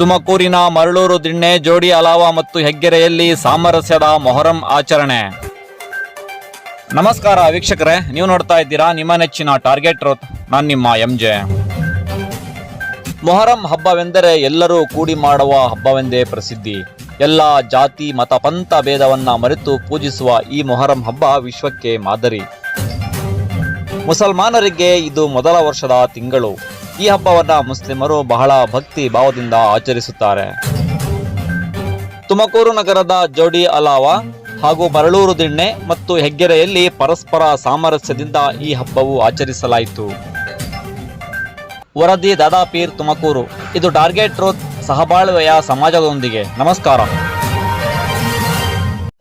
ತುಮಕೂರಿನ ಮರಳೂರು ದಿಣ್ಣೆ, ಜೋಡಿ ಅಲಾವ ಮತ್ತು ಹೆಗ್ಗೆರೆಯಲ್ಲಿ ಸಾಮರಸ್ಯದ ಮೊಹರಂ ಆಚರಣೆ. ನಮಸ್ಕಾರ ವೀಕ್ಷಕರೇ, ನೀವು ನೋಡ್ತಾ ಇದ್ದೀರಾ ನಿಮ್ಮ ನೆಚ್ಚಿನ ಟಾರ್ಗೆಟ್ ರೋತ್, ನಾನು ನಿಮ್ಮ ಎಂ ಜೆ ಮೊಹರಂ ಹಬ್ಬವೆಂದರೆ ಎಲ್ಲರೂ ಕೂಡಿ ಮಾಡುವ ಹಬ್ಬವೆಂದೇ ಪ್ರಸಿದ್ಧಿ. ಎಲ್ಲ ಜಾತಿ, ಮತ, ಪಂಥ ಭೇದವನ್ನ ಮರೆತು ಪೂಜಿಸುವ ಈ ಮೊಹರಂ ಹಬ್ಬ ವಿಶ್ವಕ್ಕೆ ಮಾದರಿ. ಮುಸಲ್ಮಾನರಿಗೆ ಇದು ಮೊದಲ ವರ್ಷದ ತಿಂಗಳು. ಈ ಹಬ್ಬವನ್ನ ಮುಸ್ಲಿಮರು ಬಹಳ ಭಕ್ತಿ ಭಾವದಿಂದ ಆಚರಿಸುತ್ತಾರೆ. ತುಮಕೂರು ನಗರದ ಜೋಡಿ ಅಲಾವ ಹಾಗೂ ಮರಳೂರು ದಿಣ್ಣೆ ಮತ್ತು ಹೆಗ್ಗೆರೆಯಲ್ಲಿ ಪರಸ್ಪರ ಸಾಮರಸ್ಯದಿಂದ ಈ ಹಬ್ಬವು ಆಚರಿಸಲಾಯಿತು. ವರದಿ ದಾದಾಪೀರ್ ತುಮಕೂರು. ಇದು ಟಾರ್ಗೆಟ್ ರೋತ್ ಸಹಬಾಳ್ವೆಯ ಸಮಾಜದೊಂದಿಗೆ. ನಮಸ್ಕಾರ.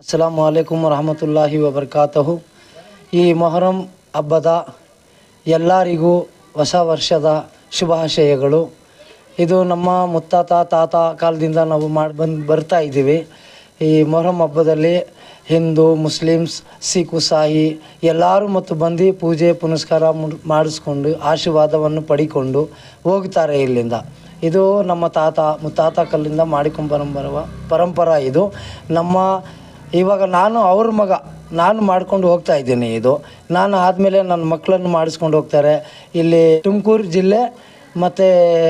ಅಸ್ಸಲಾಮು ಅಲೈಕುಮ್ ವರಹಮತುಲ್ಲಾಹಿ ವಬರ್ಕಾತಹು. ಈ ಮೊಹರಂ ಹಬ್ಬದ ಎಲ್ಲರಿಗೂ ಹೊಸ ವರ್ಷದ ಶುಭಾಶಯಗಳು. ಇದು ನಮ್ಮ ಮುತ್ತಾತ, ತಾತ ಕಾಲದಿಂದ ನಾವು ಮಾಡಿ, ಬಂದು, ಬರ್ತಾ ಇದ್ದೀವಿ. ಈ ಮೊಹರಂ ಹಬ್ಬದಲ್ಲಿ ಹಿಂದೂ, ಮುಸ್ಲಿಮ್ಸ್, ಸಿಖ್ ಸಾಹಿ ಎಲ್ಲರೂ ಮತ್ತು ಬಂದು ಪೂಜೆ, ಪುನಸ್ಕಾರ ಮುಡ್- ಮಾಡಿಸ್ಕೊಂಡು ಆಶೀರ್ವಾದವನ್ನು ಪಡಿಕೊಂಡು ಹೋಗ್ತಾರೆ ಇಲ್ಲಿಂದ. ಇದು ನಮ್ಮ ತಾತ, ಮುತ್ತಾತ ಕಲ್ಲಿಂದ ಮಾಡಿಕೊಂಬರಂಬರುವ ಪರಂಪರ ಇದು. ನಮ್ಮ, ಇವಾಗ ನಾನು ಅವ್ರ ಮಗ. ನಾನು ಮಾಡ್ಕೊಂಡು ಹೋಗ್ತಾ ಇದ್ದೀನಿ ಇದು. ನಾನು ಆದಮೇಲೆ ನನ್ನ ಮಕ್ಕಳನ್ನು ಮಾಡಿಸ್ಕೊಂಡು ಹೋಗ್ತಾರೆ. ಇಲ್ಲಿ ತುಮಕೂರು ಜಿಲ್ಲೆ, ಮತ್ತು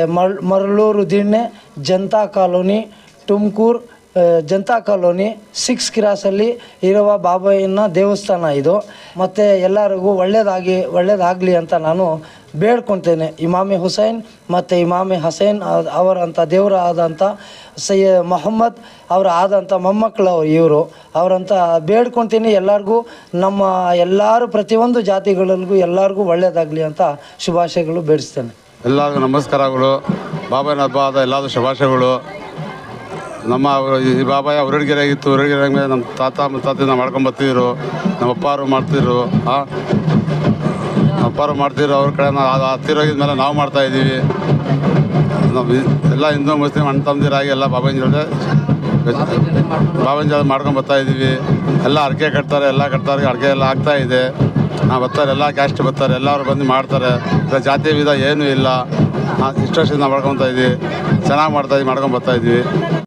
ಮರ್ Maraluru Dinne Janata colony, Tumakuru Janata colony six ಕ್ರಾಸಲ್ಲಿ ಇರುವ ಬಾಬಾಯಿನ ದೇವಸ್ಥಾನ ಇದು. ಮತ್ತು ಎಲ್ಲರಿಗೂ ಒಳ್ಳೆಯದಾಗಿ ಒಳ್ಳೆಯದಾಗಲಿ ಅಂತ ನಾನು ಬೇಡ್ಕೊತೇನೆ. ಇಮಾಮಿ ಹುಸೈನ್ ಮತ್ತು ಇಮಾಮಿ ಹಸೈನ್ ಅವರಂಥ ದೇವರ ಆದಂಥ ಸಯ್ಯ ಮೊಹಮ್ಮದ್ ಅವರ ಆದಂಥ ಮೊಮ್ಮಕ್ಕಳು ಅವರು ಇವರು. ಅವರಂತ ಬೇಡ್ಕೊತೀನಿ ಎಲ್ಲರಿಗೂ, ನಮ್ಮ ಎಲ್ಲರೂ ಪ್ರತಿಯೊಂದು ಜಾತಿಗಳಿಗೂ ಎಲ್ಲರಿಗೂ ಒಳ್ಳೆಯದಾಗಲಿ ಅಂತ ಶುಭಾಶಯಗಳು ಬೇಡಿಸ್ತೇನೆ. ಎಲ್ಲರಿಗೂ ನಮಸ್ಕಾರಗಳು. ಬಾಬಾನ ಹಬ್ಬ ಆದ ಎಲ್ಲರೂ ಶುಭಾಶಯಗಳು. ನಮ್ಮ ಈ ಬಾಬಾಯ ಉರಡ್ಗೆರೆ ಆಗಿತ್ತು ಉರಡ್ಗೆರೆ ಮೇಲೆ ನಮ್ಮ ತಾತ ಮುತ್ತಾತಿಂದ ಮಾಡ್ಕೊಂಡು ಬರ್ತಿದ್ರು. ನಮ್ಮ ಅಪ್ಪಾರು ಮಾಡ್ತಿದ್ರು, ಆ? ಅಪ್ಪಾರು ಮಾಡ್ತಿದ್ರು, ಅವ್ರ ಕಡೆ ನಾವು ಹತ್ತಿರೋಗಿದ್ಮೇಲೆ ನಾವು ಮಾಡ್ತಾ ಇದ್ದೀವಿ. ನಾವು ಎಲ್ಲ ಹಿಂದೂ ಮುಸ್ಲಿಂ ಅಣ್ಣ ತಮ್ಮದಿರಾಗಿ ಎಲ್ಲ ಬಾಬಾನ ಜೊತೆ ಬಾಬಾನ ಜೊತೆ ಮಾಡ್ಕೊಂಡು ಬರ್ತಾ ಇದ್ದೀವಿ. ಎಲ್ಲ ಅಡಿಕೆ ಕಟ್ತಾರೆ, ಎಲ್ಲ ಕಟ್ತಾರೆ ಅಡಿಕೆ ಎಲ್ಲ ಆಗ್ತಾ ಇದೆ. ನಾವು ಬರ್ತಾರೆ, ಎಲ್ಲ ಕ್ಯಾಸ್ಟ್ ಬರ್ತಾರೆ ಎಲ್ಲರೂ ಬಂದು ಮಾಡ್ತಾರೆ. ಜಾತಿ ವಿಧ ಏನೂ ಇಲ್ಲ. ಇಷ್ಟು ವರ್ಷದಿಂದ ಮಾಡ್ಕೊತಾ ಇದ್ದೀವಿ. ಚೆನ್ನಾಗಿ ಮಾಡ್ತಾ ಇದ್ದೀವಿ, ಮಾಡ್ಕೊಂಡು ಬರ್ತಾ ಇದ್ದೀವಿ.